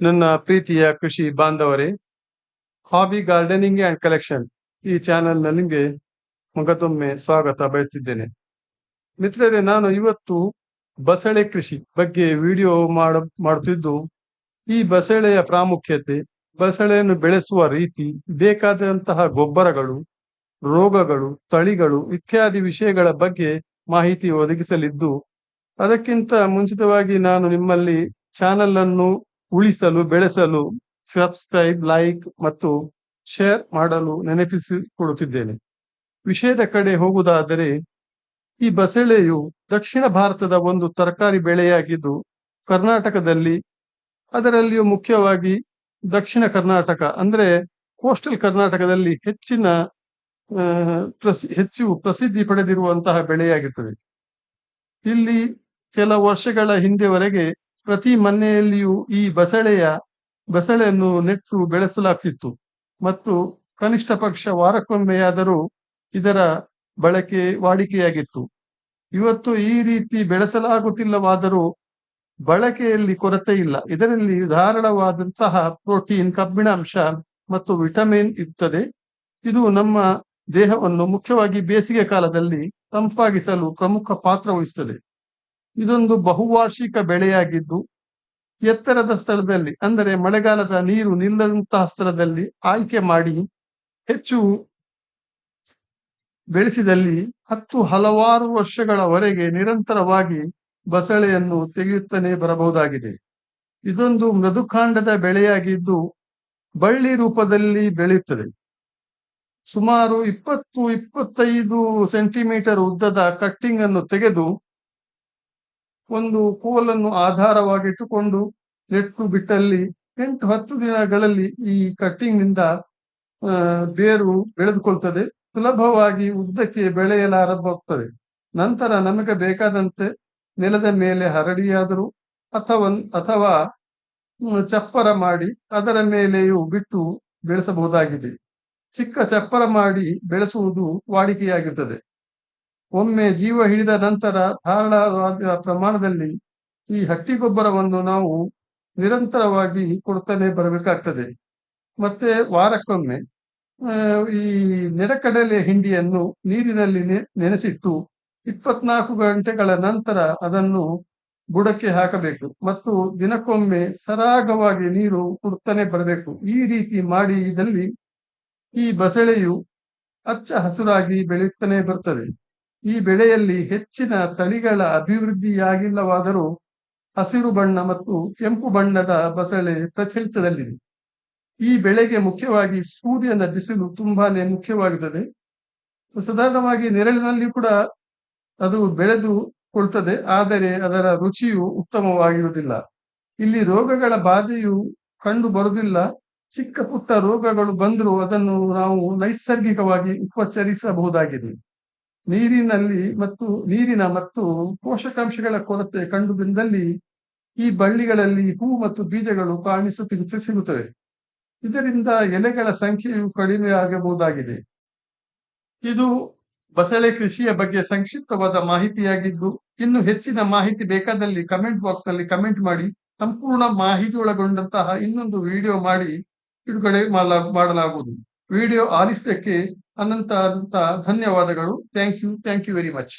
ನನ್ನ ಪ್ರೀತಿಯ ಕೃಷಿ ಬಾಂಧವರೇ ಹಾಬಿ ಗಾರ್ಡನಿಂಗ್ ಅಂಡ್ ಕಲೆಕ್ಷನ್ ಈ ಚಾನೆಲ್ ನಿಮಗೆ ಮಗದೊಮ್ಮೆ ಸ್ವಾಗತ ಬಯಸುತ್ತಿದ್ದೇನೆ ಮಿತ್ರರೇ, ನಾನು ಇವತ್ತು ಬಸಳೆ ಕೃಷಿ ಬಗ್ಗೆ ವಿಡಿಯೋ ಮಾಡ, ಮಾಡುತ್ತಿದ್ದು, ಈ ಬಸಳೆಯ ಪ್ರಾಮುಖ್ಯತೆ, ಬಸಳೆಯನ್ನು ಬೆಳೆಸುವ ರೀತಿ, ಬೇಕಾದಂತಹ ಗೊಬ್ಬರಗಳು, ರೋಗಗಳು, ತಳಿಗಳು ಇತ್ಯಾದಿ ವಿಷಯಗಳ ಬಗ್ಗೆ ಮಾಹಿತಿ ಒದಗಿಸಲಿದ್ದು, ಅದಕ್ಕಿಂತ ಮುಂಚಿತವಾಗಿ ನಾನು ನಿಮ್ಮಲ್ಲಿ ಚಾನೆಲ್ ಅನ್ನು ಉಳಿಸಲು, ಬೆಳೆಸಲು ಸಬ್ಸ್ಕ್ರೈಬ್ ಲೈಕ್ ಮತ್ತು ಶೇರ್ ಮಾಡಲು ನೆನಪಿಸಿಕೊಡುತ್ತಿದ್ದೇನೆ ವಿಷಯದ ಕಡೆ ಹೋಗುವುದಾದರೆ, ಈ ಬಸಳೆಯು ದಕ್ಷಿಣ ಭಾರತದ ಒಂದು ತರಕಾರಿ ಬೆಳೆಯಾಗಿದ್ದು, ಕರ್ನಾಟಕದಲ್ಲಿ, ಅದರಲ್ಲಿಯೂ ಮುಖ್ಯವಾಗಿ ದಕ್ಷಿಣ ಕರ್ನಾಟಕ, ಅಂದ್ರೆ ಕೋಸ್ಟಲ್ ಕರ್ನಾಟಕದಲ್ಲಿ ಹೆಚ್ಚಿನ ಹೆಚ್ಚು ಪ್ರಸಿದ್ಧಿ ಪಡೆದಿರುವಂತಹ ಬೆಳೆಯಾಗಿರ್ತದೆ. ಇಲ್ಲಿ ಕೆಲ ವರ್ಷಗಳ ಹಿಂದೆವರೆಗೆ ಪ್ರತಿ ಮನೆಯಲ್ಲಿಯೂ ಈ ಬಸಳೆಯ, ಬಸಳೆಯನ್ನು ನೆಟ್ಟು ಬೆಳೆಸಲಾಗ್ತಿತ್ತು. ಮತ್ತು ಕನಿಷ್ಠ ಪಕ್ಷ ವಾರಕ್ಕೊಮ್ಮೆಯಾದರೂ ಇದರ ಬಳಕೆ ವಾಡಿಕೆಯಾಗಿತ್ತು. ಇವತ್ತು ಈ ರೀತಿ ಬೆಳೆಸಲಾಗುತ್ತಿಲ್ಲವಾದರೂ ಬಳಕೆಯಲ್ಲಿ ಕೊರತೆ ಇಲ್ಲ. ಇದರಲ್ಲಿ ಧಾರಾಳವಾದಂತಹ ಪ್ರೋಟೀನ್, ಕಬ್ಬಿಣಾಂಶ ಮತ್ತು ವಿಟಮಿನ್ ಇರುತ್ತದೆ. ಇದು ನಮ್ಮ ದೇಹವನ್ನು ಮುಖ್ಯವಾಗಿ ಬೇಸಿಗೆ ಕಾಲದಲ್ಲಿ ತಂಪಾಗಿಸಲು ಪ್ರಮುಖ ಪಾತ್ರ ವಹಿಸುತ್ತದೆ. ಇದೊಂದು ಬಹುವಾರ್ಷಿಕ ಬೆಳೆಯಾಗಿದ್ದು, ಎತ್ತರದ ಸ್ಥಳದಲ್ಲಿ, ಅಂದರೆ ಮಳೆಗಾಲದ ನೀರು ನಿಲ್ಲದಂತಹ ಸ್ಥಳದಲ್ಲಿ ಆಯ್ಕೆ ಮಾಡಿ ಹೆಚ್ಚು ಬೆಳೆಸಿದಲ್ಲಿ ಹತ್ತು ಹಲವಾರು ವರ್ಷಗಳವರೆಗೆ ನಿರಂತರವಾಗಿ ಬಸಳೆಯನ್ನು ತೆಗೆಯುತ್ತಲೇ ಬರಬಹುದಾಗಿದೆ. ಇದೊಂದು ಮೃದುಕಾಂಡದ ಬೆಳೆಯಾಗಿದ್ದು, ಬಳ್ಳಿ ರೂಪದಲ್ಲಿ ಬೆಳೆಯುತ್ತದೆ. ಸುಮಾರು ಇಪ್ಪತ್ತು ಇಪ್ಪತ್ತೈದು ಸೆಂಟಿಮೀಟರ್ ಉದ್ದದ ಕಟ್ಟಿಂಗ್ ಅನ್ನು ತೆಗೆದು ಒಂದು ಕೋಲನ್ನು ಆಧಾರವಾಗಿಟ್ಟುಕೊಂಡು ನೆಟ್ಟು ಬಿಟ್ಟಲ್ಲಿ ಎಂಟು ಹತ್ತು ದಿನಗಳಲ್ಲಿ ಈ ಕಟ್ಟಿಂಗ್ನಿಂದ ಬೇರು ಬೆಳೆದುಕೊಳ್ತದೆ. ಸುಲಭವಾಗಿ ಉದ್ದಕ್ಕೆ ಬೆಳೆಯಲಾರಂಭವಾಗ್ತದೆ. ನಂತರ ನಮಗೆ ಬೇಕಾದಂತೆ ನೆಲದ ಮೇಲೆ ಹರಡಿಯಾದರೂ ಅಥವಾ ಅಥವಾ ಚಪ್ಪರ ಮಾಡಿ ಅದರ ಮೇಲೆಯೂ ಬಿಟ್ಟು ಬೆಳೆಸಬಹುದಾಗಿದೆ. ಚಿಕ್ಕ ಚಪ್ಪರ ಮಾಡಿ ಬೆಳೆಸುವುದು ವಾಡಿಕೆಯಾಗಿರುತ್ತದೆ ಒಮ್ಮೆ ಜೀವ ಹಿಡಿದ ನಂತರ ಧಾರಾಳವಾದ ಪ್ರಮಾಣದಲ್ಲಿ ಈ ಹಟ್ಟಿ ಗೊಬ್ಬರವನ್ನು ನಾವು ನಿರಂತರವಾಗಿ ಕೊಡ್ತಾನೆ ಬರಬೇಕಾಗ್ತದೆ. ಮತ್ತೆ ವಾರಕ್ಕೊಮ್ಮೆ ಈ ನೆಡಕಡಲೆ ಹಿಂಡಿಯನ್ನು ನೀರಿನಲ್ಲಿ ನೆನೆಸಿಟ್ಟು ಇಪ್ಪತ್ನಾಲ್ಕು ಗಂಟೆಗಳ ನಂತರ ಅದನ್ನು ಬುಡಕ್ಕೆ ಹಾಕಬೇಕು. ಮತ್ತು ದಿನಕ್ಕೊಮ್ಮೆ ಸರಾಗವಾಗಿ ನೀರು ಕೊಡ್ತಾನೆ ಬರಬೇಕು. ಈ ರೀತಿ ಮಾಡಿ ಇದಲ್ಲಿ ಈ ಬಸಳೆಯು ಹಚ್ಚ ಹಸುರಾಗಿ ಬೆಳೆಯುತ್ತಾನೆ ಬರ್ತದೆ. ಈ ಬೆಳೆಯಲ್ಲಿ ಹೆಚ್ಚಿನ ತಳಿಗಳ ಅಭಿವೃದ್ಧಿಯಾಗಿಲ್ಲವಾದರೂ ಹಸಿರು ಬಣ್ಣ ಮತ್ತು ಕೆಂಪು ಬಣ್ಣದ ಬಸಳೆ ಪ್ರಚಲಿತದಲ್ಲಿದೆ. ಈ ಬೆಳೆಗೆ ಮುಖ್ಯವಾಗಿ ಸೂರ್ಯನ ಬಿಸಿಲು ತುಂಬಾನೇ ಮುಖ್ಯವಾಗುತ್ತದೆ. ಸಾಧಾರಣವಾಗಿ ನೆರಳಿನಲ್ಲಿ ಕೂಡ ಅದು ಬೆಳೆದು ಕೊಳ್ತದೆ, ಆದರೆ ಅದರ ರುಚಿಯು ಉತ್ತಮವಾಗಿರುವುದಿಲ್ಲ. ಇಲ್ಲಿ ರೋಗಗಳ ಬಾಧೆಯು ಕಂಡು ಬರುವುದಿಲ್ಲ. ಚಿಕ್ಕ ಪುಟ್ಟ ರೋಗಗಳು ಬಂದರೂ ಅದನ್ನು ನಾವು ನೈಸರ್ಗಿಕವಾಗಿ ಉಪಚರಿಸಬಹುದಾಗಿದೆ. ನೀರಿನಲ್ಲಿ ಮತ್ತು ನೀರಿನ ಮತ್ತು ಪೋಷಕಾಂಶಗಳ ಕೊರತೆ ಕಂಡು ಬಂದಲ್ಲಿ ಈ ಬಳ್ಳಿಗಳಲ್ಲಿ ಹೂ ಮತ್ತು ಬೀಜಗಳು ಕಾಣಿಸುತ್ತ ಸಿಗುತ್ತವೆ. ಇದರಿಂದ ಎಲೆಗಳ ಸಂಖ್ಯೆಯು ಕಡಿಮೆ ಆಗಬಹುದಾಗಿದೆ. ಇದು ಬಸಳೆ ಕೃಷಿಯ ಬಗ್ಗೆ ಸಂಕ್ಷಿಪ್ತವಾದ ಮಾಹಿತಿಯಾಗಿದ್ದು, ಇನ್ನು ಹೆಚ್ಚಿನ ಮಾಹಿತಿ ಬೇಕಾದಲ್ಲಿ ಕಮೆಂಟ್ ಬಾಕ್ಸ್ನಲ್ಲಿ ಕಮೆಂಟ್ ಮಾಡಿ, ಸಂಪೂರ್ಣ ಮಾಹಿತಿ ಒಳಗೊಂಡಂತಹ ಇನ್ನೊಂದು ವಿಡಿಯೋ ಮಾಡಿ, ಬಿಡುಗಡೆ ಮಾಡಲಾ- ಮಾಡಲಾಗುವುದು. ವಿಡಿಯೋ ಆಲಿಸಿದ್ದಕ್ಕೆ ಅನಂತ ಅನಂತ ಧನ್ಯವಾದಗಳು. Thank you thank you very much